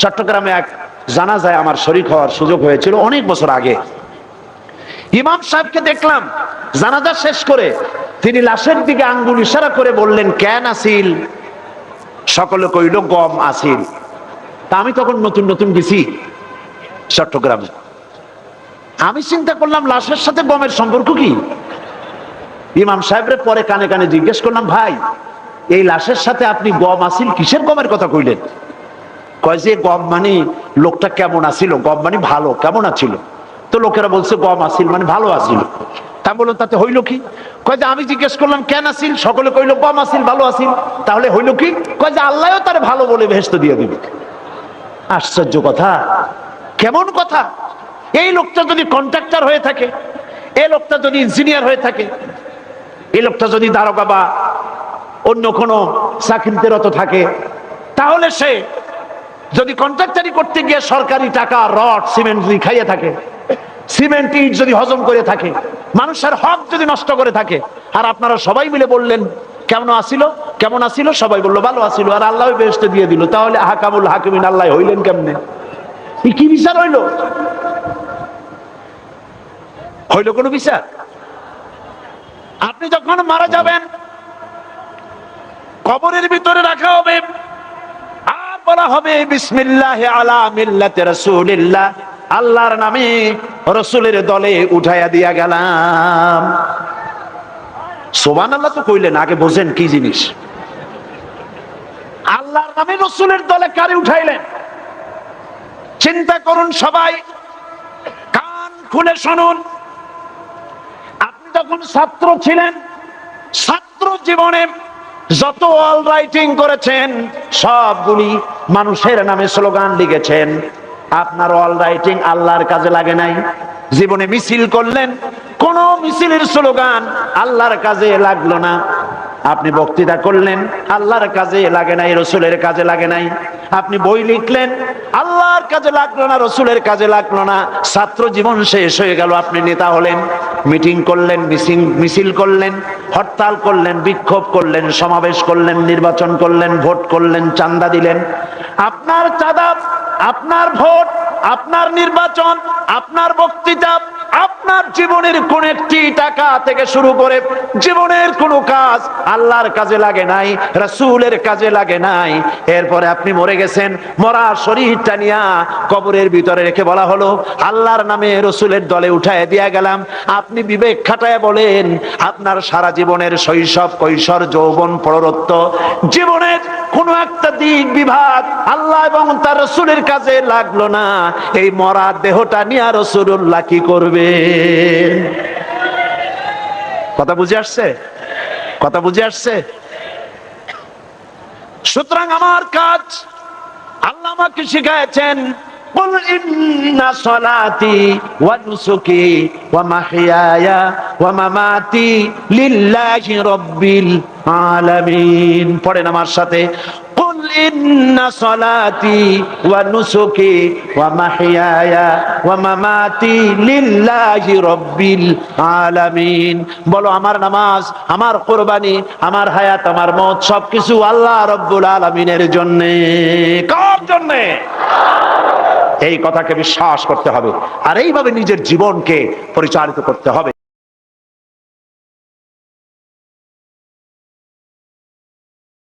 চট্টগ্রামে এক জানা যায় আমার শরীর হওয়ার সুযোগ হয়েছিল অনেক বছর আগে। ইমাম সাহেবকে দেখলাম, জানাজা শেষ করে তিনি লাশের দিকে আঙ্গুল ইশারা করে বললেন, কেন আসিল? সকলে কইল, গম আসিল। তা আমি তখন নতুন নতুন গেছি চট্টগ্রামে। আমি চিন্তা করলাম, লাশের সাথে গমের সম্পর্ক কি? ইমাম সাহেবরে পরে কানে কানে জিজ্ঞেস করলাম, ভাই, এই লাশের সাথে আপনি গম আসিল? কিসের গমের কথা কইলেন? কয় যে গম মানে লোকটা কেমন আছিল? গম মানে ভালো, কেমন আছিল? তো লোকেরা বলছে, গম আসিল মানে ভালো আছিল। তা বলল তাতে হইল কি? কয় যে আমি জিজ্ঞেস করলাম, কেন আসিল সকলে কইলো, গম আসিল ভালো আসিল তাহলে হইল কি? কয় যে আল্লাহও তার ভালো বলে ভেস্ত দিয়ে দিবে। আশ্চর্য কথা। কেমন কথা? এই লোকটা যদি কন্ট্রাক্টর হয়ে থাকে, এই লোকটা যদি ইঞ্জিনিয়ার হয়ে থাকে, এই লোকটা যদি দারোগা বা অন্য কোনো চাকরিতে রত থাকে, তাহলে সে যদি কন্ট্রাক্টারি করতে গিয়ে সরকারি টাকা, রড সিমেন্ট যদি খাইয়ে থাকে সিমেন্ট ইট যদি হজম করে থাকে, মানুষের হক যদি নষ্ট করে থাকে, আর আপনারা সবাই মিলে বললেন, কেমন আসিল? কেমন আসিল? সবাই বলল, ভালো আসিল। আর আল্লাহ বেহেস্তে দিয়ে দিল। তাহলে হাকামুল হাকিমিন আল্লাহ হইলেন কেমনে? কি বিচার হইল? হইল কোনো বিচার? আপনি যখন মারা যাবেন, কবরের ভিতরে রাখা হবে। বলা হবে, বিসমিল্লাহ আলা মিল্লাতে রাসূলিল্লাহ। আল্লাহর নামে রসুলের দলে উঠাইয়া দিয়া গেলাম। সোবান আল্লাহ তো কইলেন, আগে বোঝেন কি জিনিস। আল্লাহর নামে রসুলের দলে কারে উঠাইলেন? চিন্তা করুন সবাই, কান খুলে শুনুন। আপনি যখন ছাত্র ছিলেন, ছাত্র জীবনে যত অল রাইটিং করেছেন, সবগুলি মানুষের নামে স্লোগান লিখেছেন। আপনার অল রাইটিং আল্লাহর কাজে লাগে নাই? জীবনে মিছিল করলেন, কোন মিছিলের স্লোগান আল্লাহর কাজে লাগল না। আপনি বক্তৃতা করলেন, আল্লাহর কাজে লাগে নাই, রসুলের কাজে লাগে নাই। আপনি বই লিখলেন, আল্লাহর কাজে লাগল না, রসুলের কাজে লাগল না। ছাত্র জীবন শেষ হয়ে গেল, আপনি নেতা হলেন। মিটিং করলেন, মিছিল মিছিল করলেন, হরতাল করলেন, বিক্ষোভ করলেন, সমাবেশ করলেন, নির্বাচন করলেন, ভোট করলেন চান্দা দিলেন। আপনার চাঁদা, আপনার ভোট, আপনার নির্বাচন, আপনার বক্তৃতা আপনার জীবনের কোন একটি টাকা থেকে শুরু করে জীবনের কোনো কাজ আল্লাহর কাজে লাগে নাই, রাসূলের কাজে লাগে নাই। এরপরে আপনি মরে গেছেন মরা শরীরটা নিয়া কবরের ভিতরে রেখে বলা হলো, আল্লাহর নামে রসুলের দলে উঠায় দিয়া গেলাম। আপনি বিবেক খাটায় বলেন, আপনার সারা জীবনের শৈশব কৈশোর যৌবন প্ররত্ব, জীবনের কোনো একটা দিক বিভাগ আল্লাহ এবং তার রসুলের কাজে লাগল না। এই মরা দেহটা নিয়ে আর রসুল্লাহ কি করবে? কথা বুঝে আসছে? কথা বুঝে আসছে? সুতরাং আমার কাজ আল্লাহ আমাকে শিখাইছেন قل إن صلاتي ونسكي ومحياي ومماتي لله رب العالمين পড়েন আমার সাথে قل إن صلاتي ونسكي ومحياي ومماتي لله رب العالمين বলো আমার নামাজ আমার কোরবানি আমার হায়াত আমার মত সবকিছু আল্লাহ রব্বুল আলামিনের জন্য কার জন্য এই কথাকে বিশ্বাস করতে হবে। আর এইভাবে নিজের জীবনকে পরিচালিত করতে হবে।